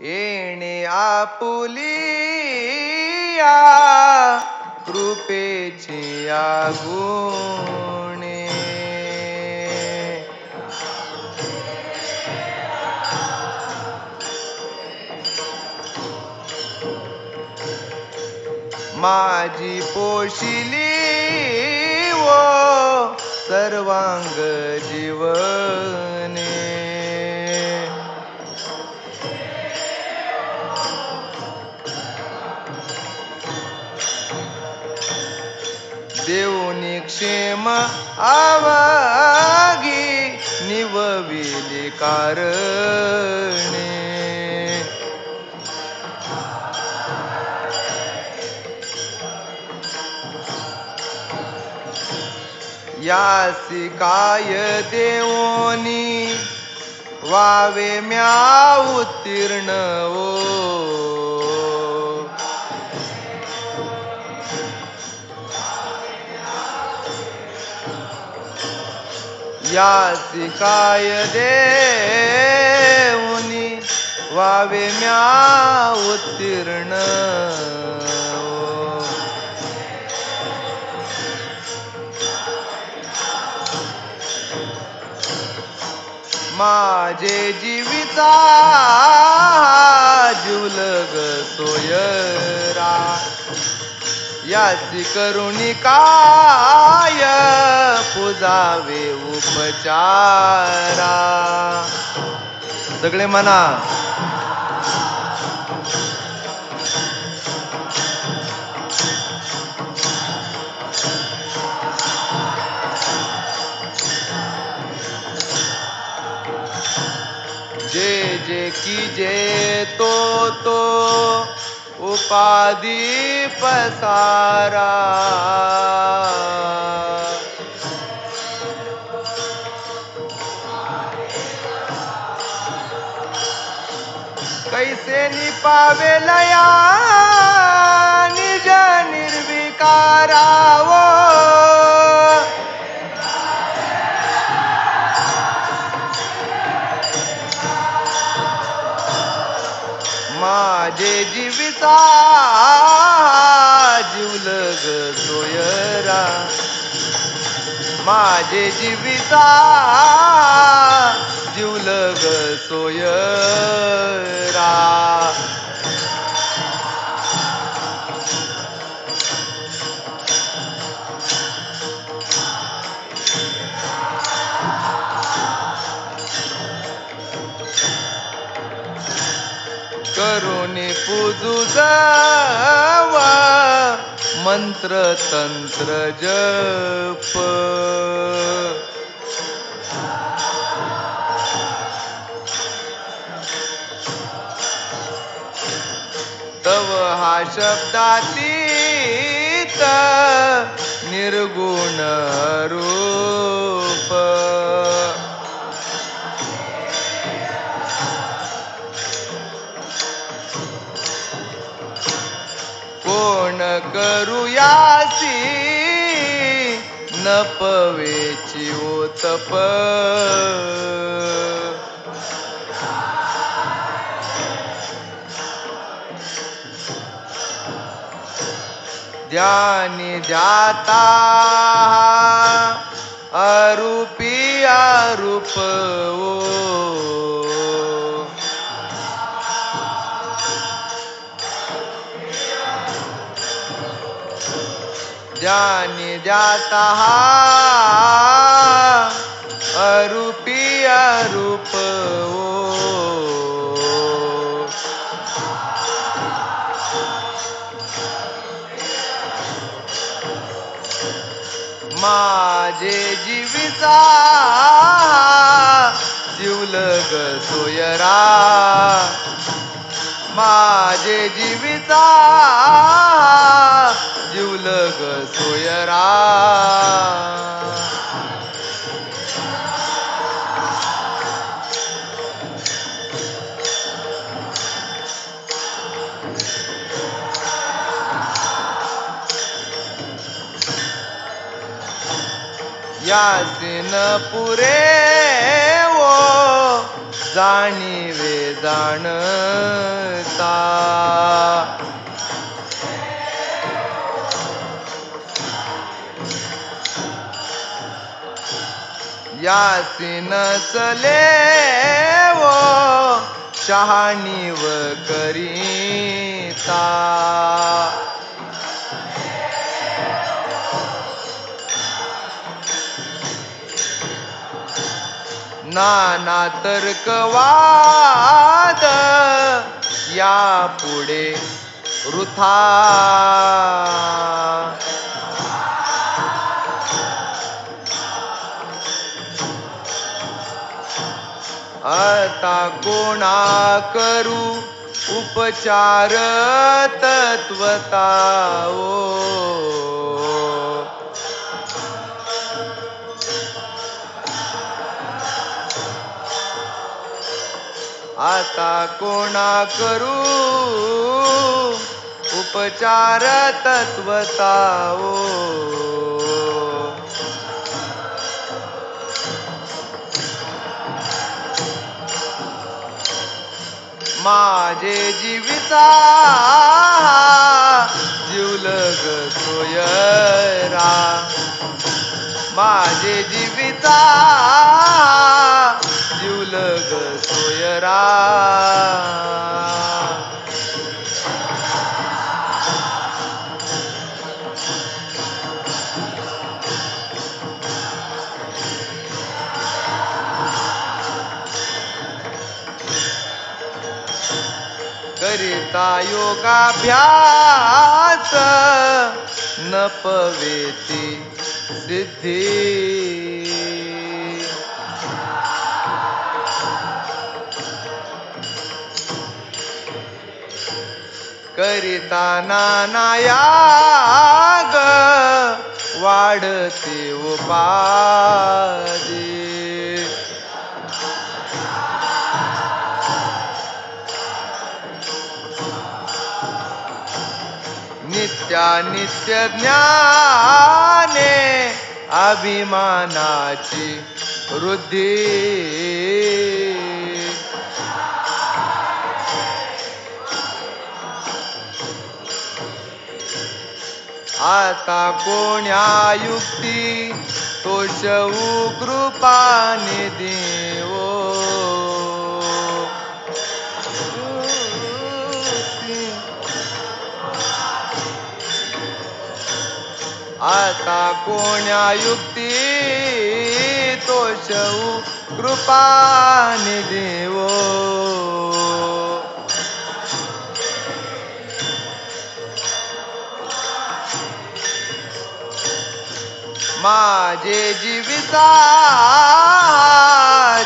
येणे आपुलिया या आगुणे. माझी पोशिली वो सर्वांग जीव क्षेम आवागी निवविली कारणे यासी काय देवोनी वावे म्या उत्तीर्ण ओ यासी काय देवोनी वावे म्या उत्तीर्ण. माझे जीविता जुलग सोयरा. याची करुणी काय पुजावे उपचारा. सगळे म्हणा. जे जे की जे तो तो उपाधी पसारा। कैसे निपावेलया निज निर्विकारावो माझे जीविता जिवलग सोयरा माझे जीविता जीवलग सोयरा करुणी पूजू जाव मंत्र तंत्र जप. तव हा शब्दातीत निर्गुण रू तपवेची ओ तप. ध्यानी ध्याता. अरूपी अरूप ओ. जाता द्याता अरूपी अरूप माझे जीविता जीवलग सोयरा. माझे जीविता जीवलग सोयरा यासीन पुरे वो जाणीवे जाणता. यासी नसले वो शहाणीव करीता. नाना तर्कवाद या पुढे वृथा. आता कोणा करू उपचार तत्वता आता कोणा करू उपचार तत्वता ओ. माझे जीविता जीवलग सोयरा माझे जीविता जीवलग सोयरा योगाभ्यास न पवेती सिद्धी। करिता नानायाग वाढते त्या नित्य ज्ञाने अभिमानाची वृद्धी. आता कोण्या युक्ती तोषवू कृपाने देवो. आता कोण्या युक्ती तोषवू कृपाने देवो. माझे जीविता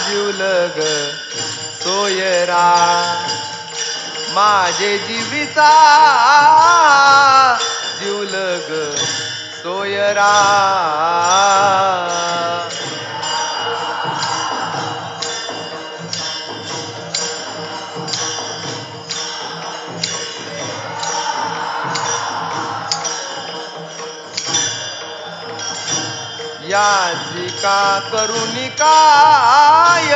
जीवलग सोयरा माझे जीविता जीवलग सोयरा याची का करुणी काय?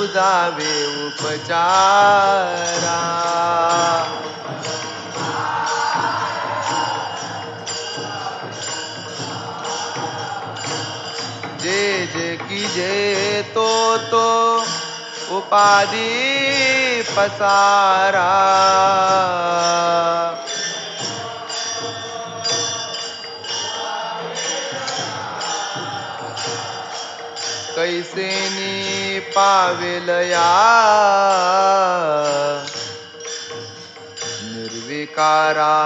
उजावे उपचारा। जे तो तो उपाधी पसारा। कैसेनी पावेलया निर्विकारा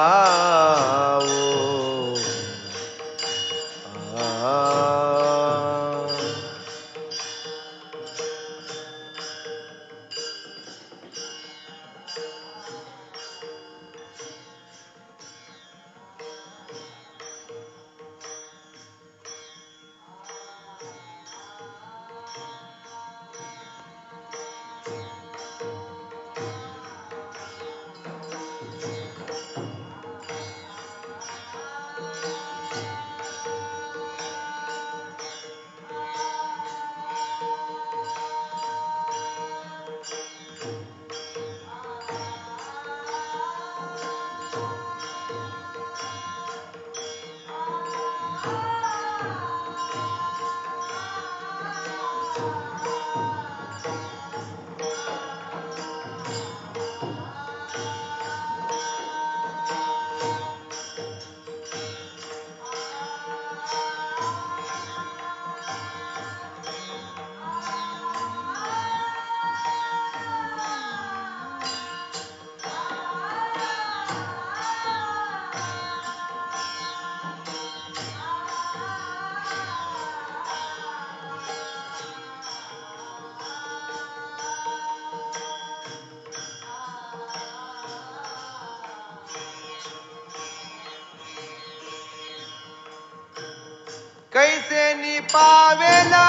कैसे निपावे पावेला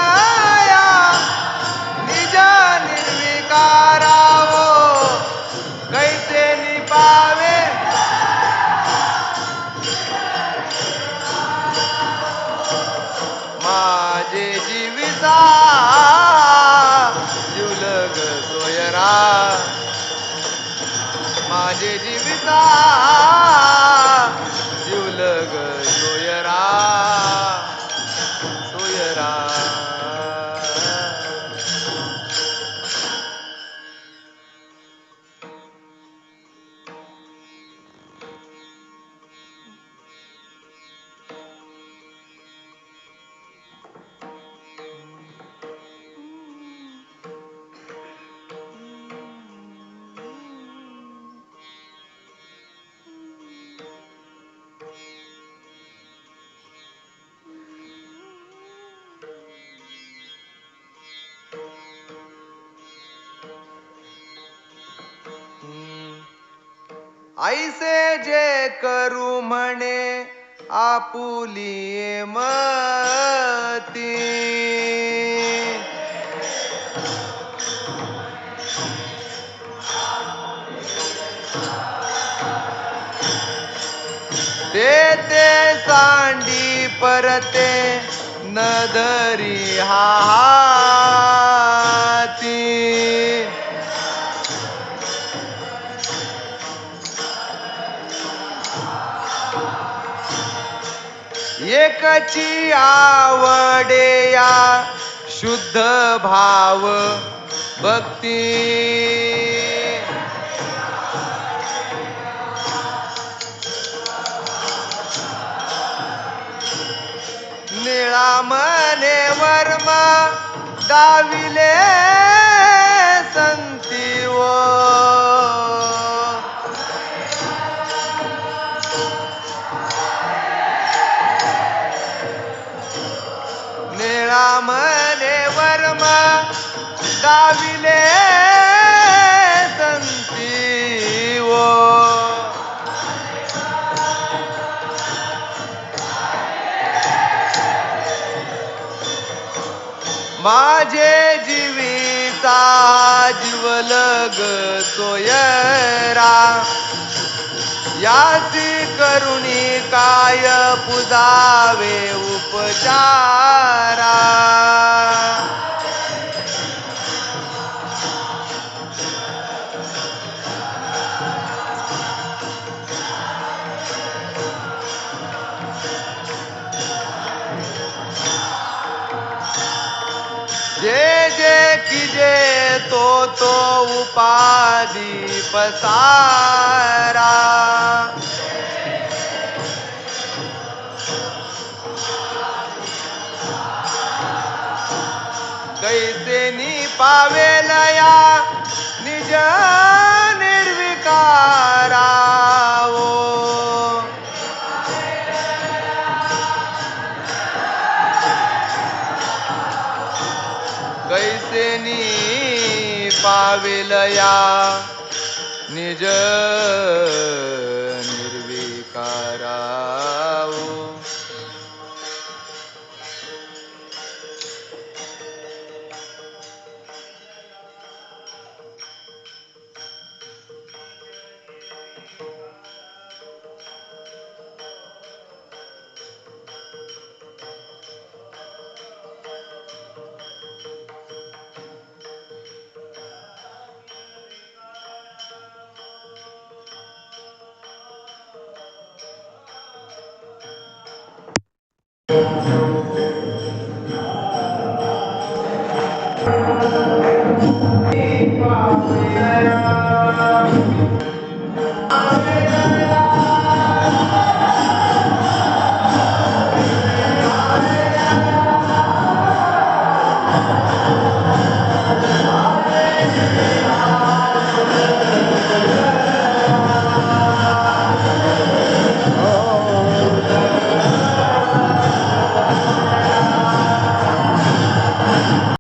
या निर्विकारा वो कैसे निपावे माझे जीविता जुलग सोयरा माझे जीविता जुलग सोयरा ऐसे जे करू म्हणे आपुली मती। ते ते सांडी परते नदरी हाती एकची आवडे या. शुद्ध भाव भक्ती. निळा मने वर्मा दाविले गाविले संती वो. माझे जीविता जीवलग सोयरा. यासी करुणी काय पुजावे उपचारा. तो तो उपाधी पसारा। कैसे नि पावेलया निज